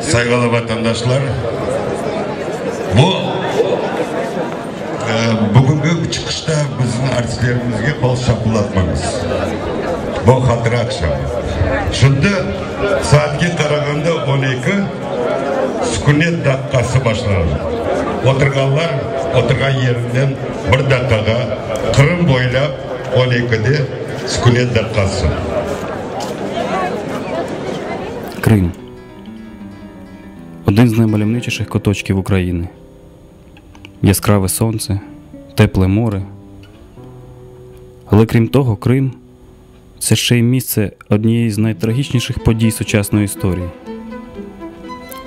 Saygılı vatandaşlar, bu e, bugünkü çıkışta bizim artistlerimizge kol şapılatmamız. Bu hatıra akşam Şimdi saatga qaraganda 12 sukunet daqiqasi boshlanadi. O'tirganlar o'tirgan yeridan bir daqiqaga Qrim bo'ylab 12da sukunet daqiqasi. Крим один з наймальовничіших куточків України. Яскраве сонце, тепле море. Але крім того, Крим це ще й місце однієї з найтрагічніших подій сучасної історії.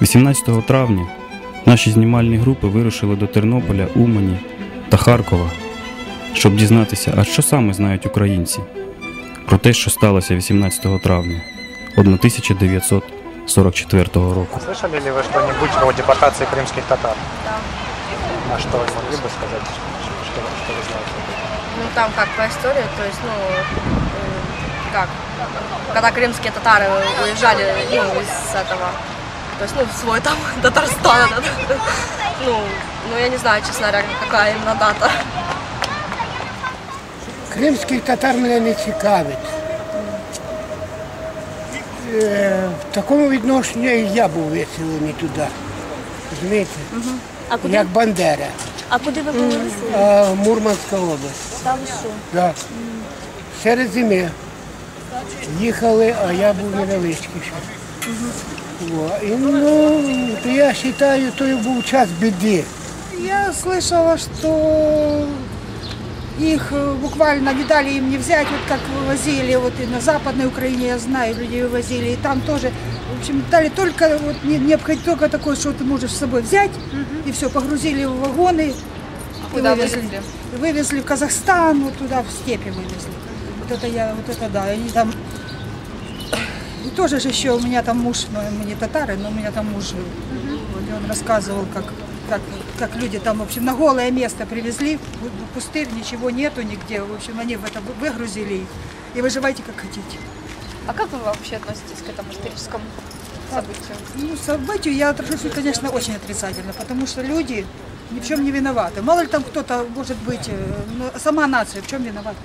18 травня наші знімальні групи вирушили до Тернополя, Умані та Харкова, щоб дізнатися, а що саме знають українці про те, що сталося 18 травня 1944 року. Слышали ли вы что-нибудь о депортации крымских татар? А что вы могли бы сказать, что, что вы знаете? Ну, там как по истории, то есть, ну, э, как, когда крымские татары уезжали, ну, из этого, то есть, ну, в свой там Татарстан, этот, ну, ну, я не знаю, честно говоря, какая именно дата. Кримських татар мене не цікавить. Е, В такому відношенні і я був виселений туди. Розумієте? А куди, Як Бандера. а куди ви були? А, Мурманська область. Та ви що? Да. Серед зими. Їхали, а я був невеличкий ще. Во. І, ну, я вважаю, то був час біди. Я слышала, что их э, буквально не дали им не взять, вот как вывозили вот и на Западной Украине, я знаю, людей вывозили, и там тоже, в общем, дали только вот не- необходимо только такое, что ты можешь с собой взять, и все, погрузили в вагоны, и куда вывезли. вывезли? И в Казахстан, вот туда, в степи вывезли. Вот это я, вот это да, они там и тоже же еще у меня там муж, ну, мы не татары, но у меня там муж жил. Вот, и он рассказывал, как, как, как люди там, в общем, на голое место привезли, пустырь, ничего нету нигде. В общем, они в это вы- выгрузили их. И выживайте как хотите. А как вы вообще относитесь к этому историческому событию? Ну, событию я отношусь, конечно, очень отрицательно, потому что люди ни в чем не виноваты. Мало ли там кто-то, может быть, э, ну, сама нация в чем виновата.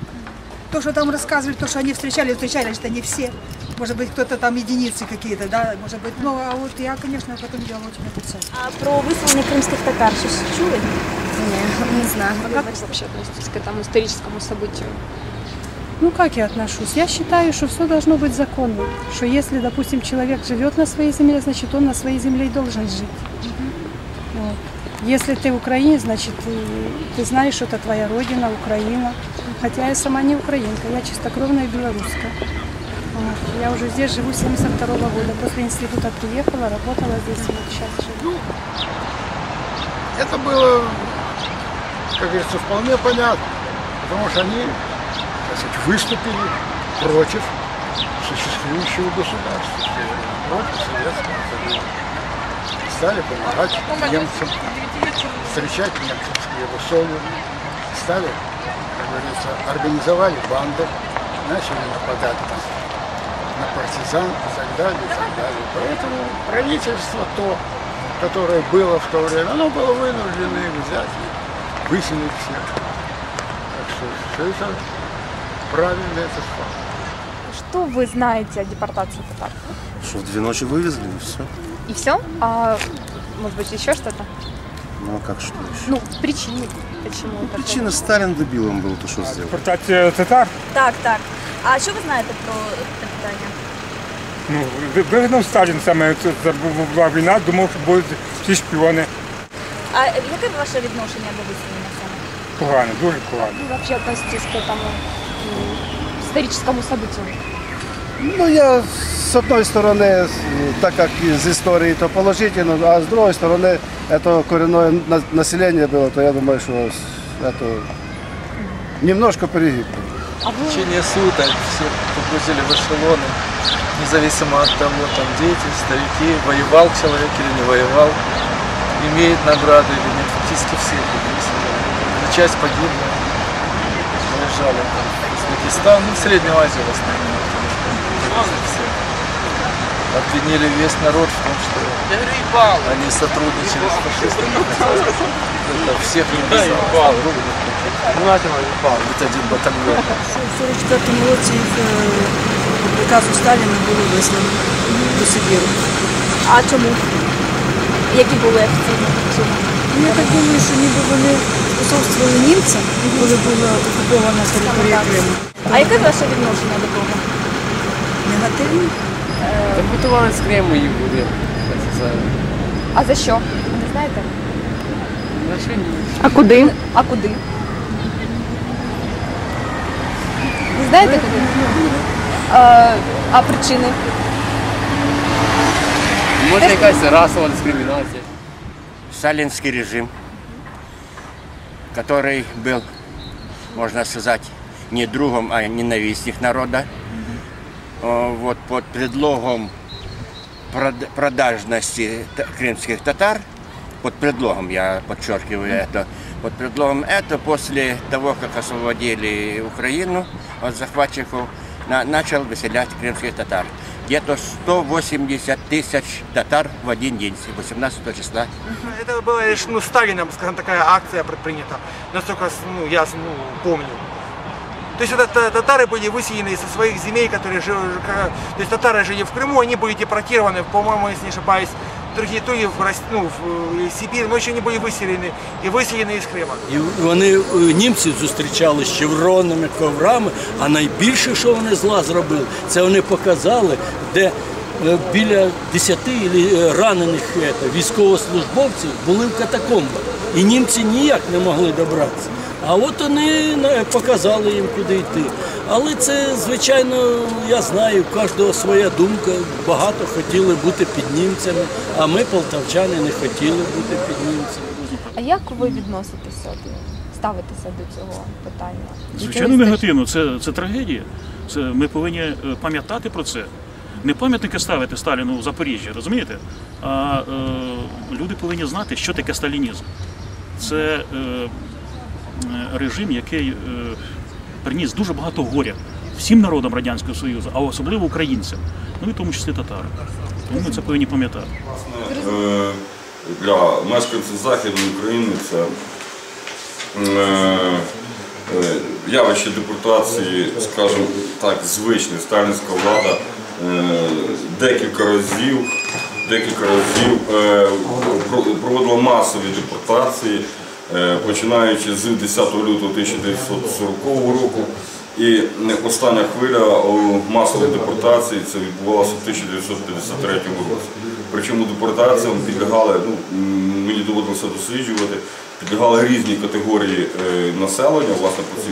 То, что там рассказывали, то, что они встречали, встречали, что не все. Может быть, кто-то там единицы какие-то, да, может быть. Ну, а вот я, конечно, в этом дело очень отрицательно. А про виселення кримських татар щось чули? Не знаю. А как вы вообще относитесь к этому историческому событию? Ну, как я отношусь? Я считаю, что все должно быть законно. Что если, допустим, человек живет на своей земле, значит, он на своей земле и должен жить. Вот. Если ты украинец, значит, ты, ты знаешь, что это твоя родина, Украина. Хотя я сама не украинка, я чистокровная белоруска. Вот. Я уже здесь живу с 72 года. После института приехала, работала здесь, вот сейчас живу. Это было, как говорится, вполне понятно, потому что они, так сказать, выступили против существующего государства, против Советского Союза. Стали помогать немцам, встречать немцевские высовы, стали, организовали банды, начали нападать там на партизан и так далее, и так далее. Поэтому правительство то, которое было в то время, оно было вынуждено их взять и выселить всех. Так что все это правильно этот факт. Что вы знаете о депортации татар? Что в две ночи вывезли и все. И все? А может быть еще что-то? Ну а как что еще? Ну, причины. Почему? такое? Причина Сталин дебилом был, то что сделал? Депортация татар? Так, так. А що ви знаєте про це питання? Ну, вигнав Сталін саме, це це була війна, думав, що будуть всі шпіони. А яке ваше відношення до виселення саме? Погано, дуже погано. Вы вообще относитесь к этому м, историческому событию? Ну, я с одной стороны, так как из истории, то положительно, а с другой стороны, это коренное на- население было, то я думаю, что это немножко перегиб. В течение суток всех погрузили в эшелоны, независимо от того, там дети, старики, воевал человек или не воевал, имеет награды или нет, фактически всех выселили. часть погибла. Уезжали там в Узбекистан, ну, в Среднюю Азию в основном. Обвинили весь народ в том, что они сотрудничали с фашистами. Это всех не писал. Вот один батальон. У 44 році е, приказу Сталіна було вислано до Сибіру. А чому? Які були офіційні причини? Ну, Я так думаю, що ніби вони способствували німцям, коли була окупована територія Криму. А яке ваше відношення до того? Негативно. Депортували з Криму їх буде. А за що? Не знаєте? За що ні? А куди? А куди? Не знаєте куди? А, а причини? Може якась расова дискримінація. сталинский режим, который был, можно сказать, не другом, а ненавистник народа. Вот под предлогом прод- продажности крымских татар, под предлогом, я подчеркиваю это, под предлогом это после того, как освободили Украину от захватчиков, на- начал выселять крымских татар. Где-то 180 тысяч татар в один день, 18 числа Это была лишь ну, Сталином, скажем, такая акция предпринята, насколько ну, я ну, помню. То есть это та- татары были выселены со своих земель, которые жили, то есть татары жили в Крыму, они были депортированы, по-моему, если не ошибаюсь, в другие то ли в, Рос- ну, в э, Сибирь, но еще не были выселены и выселены из Крыма. І вони е, німці зустрічали з червоними коврами, а найбільше, що вони зла зробили, це вони показали, де е, біля 10 ілі- ранених е, військовослужбовців були в катакомбах. І німці ніяк не могли добратися. А от вони е, показали їм, куди йти. Але це, звичайно, я знаю, у кожного своя думка. Багато хотіли бути під німцями, а ми, полтавчани, не хотіли бути під німцями. А як ви відноситеся, до- ставитеся до цього питання? Звичайно, негативно. Це, це трагедія. Це, ми повинні е, пам'ятати про це. Не пам'ятники ставити Сталіну в Запоріжжі, розумієте? А е, люди повинні знати, що таке сталінізм. Це е, е, режим, який е, приніс дуже багато горя всім народам Радянського Союзу, а особливо українцям, ну і тому числі татарам. Тому ми це повинні пам'ятати. Е, для мешканців Західної України це е, е, явище депортації, скажімо так, звичне. Сталінська влада е, декілька разів, декілька разів е, проводила масові депортації, е, починаючи з 10 лютого 1940 року. І остання хвиля масової депортації це відбувалося в 1953 році. Причому депортаціям підлягали, ну мені доводилося досліджувати, підлягали різні категорії е, населення, власне, по, ці,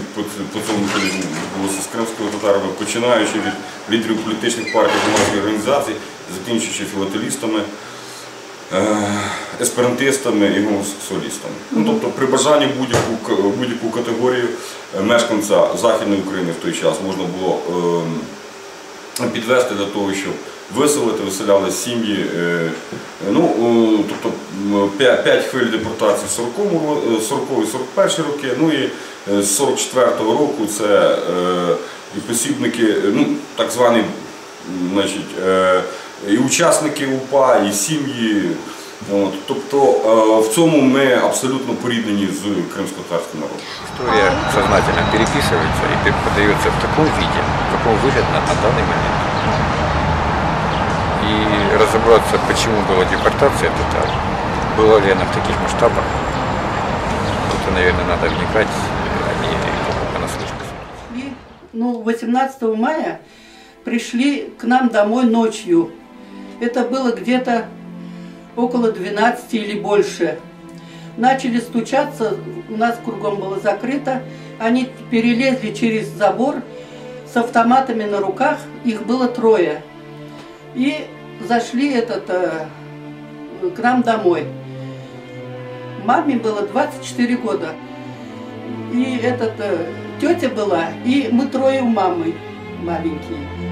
по, цьому відбулося з кримськими татарами, починаючи від лідерів політичних партій, громадських організацій, закінчуючи філателістами. Есперантистами і гомосексуалістами. Ну, тобто при бажанні будь-яку будь-яку категорію мешканця Західної України в той час можна було ем, підвести для того, щоб виселити, виселяли сім'ї. е, Ну, тобто 5 хвиль депортації в 40-му ро- е, 40 і 41 роки, ну і е, з 44-го року це і посібники, ну, так звані значить, і учасники УПА, і сім'ї. От, тобто е, в цьому ми абсолютно поріднені з кримсько-татарським народом. История сознательно переписывается и преподается в таком виде, в каком выгодно на данный момент. И разобраться, почему была депортация татар, было ли она в таких масштабах, это, наверное, надо вникать, а не только понаслышке. И, ну, 18 мая пришли к нам домой ночью. Это было где-то около 12 или больше. Начали стучаться, у нас кругом было закрыто. Они перелезли через забор с автоматами на руках, их было трое. И зашли этот, э, к нам домой. Маме было 24 года. И этот, э, тетя была, и мы трое у мамы маленькие.